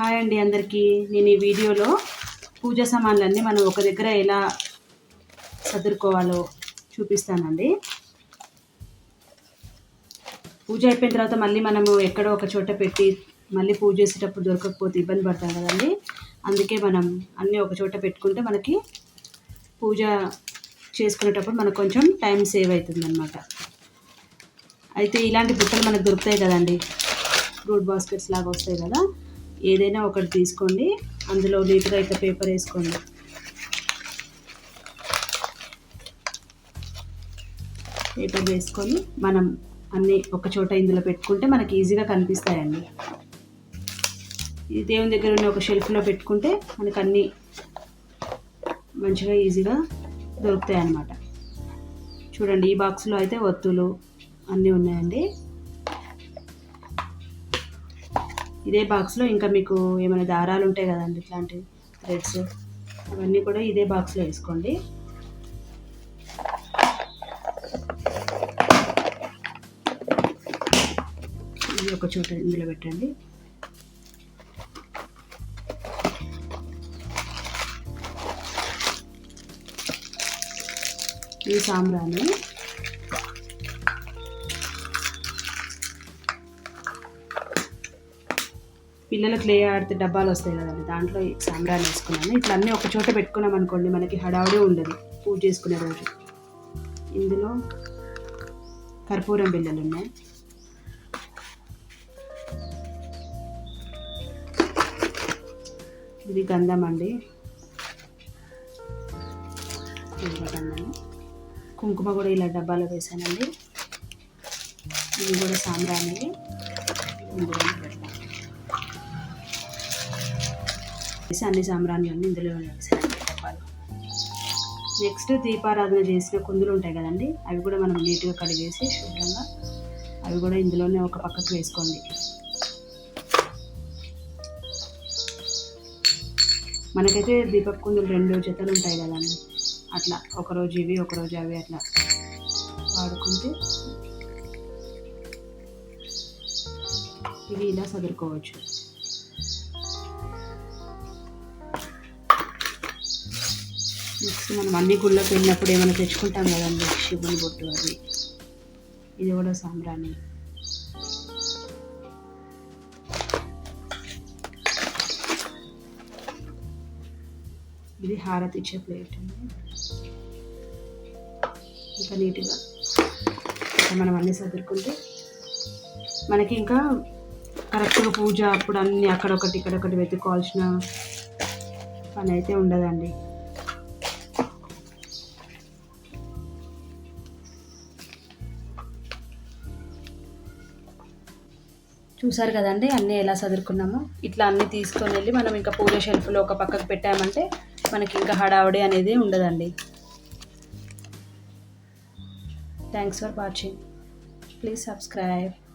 Hi అండి అందరికీ. నేను ఈ వీడియోలో పూజ సామాన్లన్నీ మనం ఒక దగ్గర ఎలా సర్దుకోవాలో చూపిస్తానండి. పూజ అయిపోయిన తర్వాత మళ్ళీ మనము ఎక్కడో ఒక చోట పెట్టి మళ్ళీ పూజ చేసేటప్పుడు దొరకకపోతే ఇబ్బంది పడతాం కదండి. అందుకే మనం అన్నీ ఒక చోట పెట్టుకుంటే మనకి పూజ చేసుకునేటప్పుడు మనకు కొంచెం టైం సేవ్ అవుతుంది అనమాట అయితే ఇలాంటి బుట్టలు మనకు దొరుకుతాయి కదండి. ఫ్రూట్ బాస్కెట్స్ లాగా వస్తాయి కదా. ఏదైనా ఒకటి తీసుకోండి. అందులో నీట్గా అయితే పేపర్ వేసుకోండి. పేపర్ వేసుకొని మనం అన్నీ ఒక చోట ఇందులో పెట్టుకుంటే మనకి ఈజీగా కనిపిస్తాయండి. ఇది దేవుని దగ్గర ఉన్న ఒక షెల్ఫ్లో పెట్టుకుంటే మనకు అన్నీ మంచిగా ఈజీగా దొరుకుతాయి అన్నమాట చూడండి ఈ బాక్స్లో అయితే ఒత్తులు అన్నీ ఉన్నాయండి. ఇదే బాక్స్లో ఇంకా మీకు ఏమైనా దారాలు ఉంటాయి కదండి ఇట్లాంటి థ్రెడ్స్ అవన్నీ కూడా ఇదే బాక్స్లో వేసుకోండి. ఇది ఒక చోట ఇందులో పెట్టండి. ఇది సాంబ్రాణి. పిల్లలకు లే ఆడితే డబ్బాలు వస్తాయి కదండి దాంట్లో ఈ సాంబ్రాన్ని వేసుకున్నాను. ఇట్లా అన్నీ ఒక చోట పెట్టుకున్నాం అనుకోండి మనకి హడావుడే ఉండదు పూజ చేసుకునే రోజు. ఇందులో కర్పూరం బిళ్ళలు ఉన్నాయి. ఇది గంధం అండి. కుంకుమ కూడా ఇలా డబ్బాలో వేసానండి ఇది కూడా సాంబ్రాణి ఇందులో వేసి అన్ని సాంబ్రాణులన్నీ ఇందులో వేసానండి డబ్బాలు నెక్స్ట్ దీపారాధన చేసిన కుందులు ఉంటాయి కదండి అవి కూడా మనం నీట్గా కడిగేసి శుభ్రంగా అవి కూడా ఇందులోనే ఒక పక్కకు వేసుకోండి. మనకైతే దీపక్ కుందులు రెండు జతలు ఉంటాయి కదండి అట్లా ఒకరోజు ఇవి ఒకరోజు అవి అట్లా వాడుకుంటే ఇవి ఇలా చదువుకోవచ్చు నెక్స్ట్ మనం అన్ని గుళ్ళకి వెళ్ళినప్పుడు ఏమైనా తెచ్చుకుంటాం కదండి శివుని బొట్టు అది. ఇది కూడా సాంబ్రాణి. ఇది హారతి ఇచ్చే ప్లేట్ అండి. ఇంకా నీట్గా మనం అన్నీ చదువుకుంటే మనకి ఇంకా కరెక్ట్గా పూజ అప్పుడు అన్నీ అక్కడొకటి ఇక్కడొకటి వెతుక్కోవాల్సిన పని అయితే ఉండదండి. చూసారు కదండి అన్నీ ఎలా చదువుకున్నామో ఇట్లా అన్నీ తీసుకొని వెళ్ళి మనం ఇంకా పూజ షెల్ఫ్లో ఒక పక్కకు పెట్టామంటే మనకి ఇంకా హడావుడి అనేది ఉండదండి. Thanks for watching please subscribe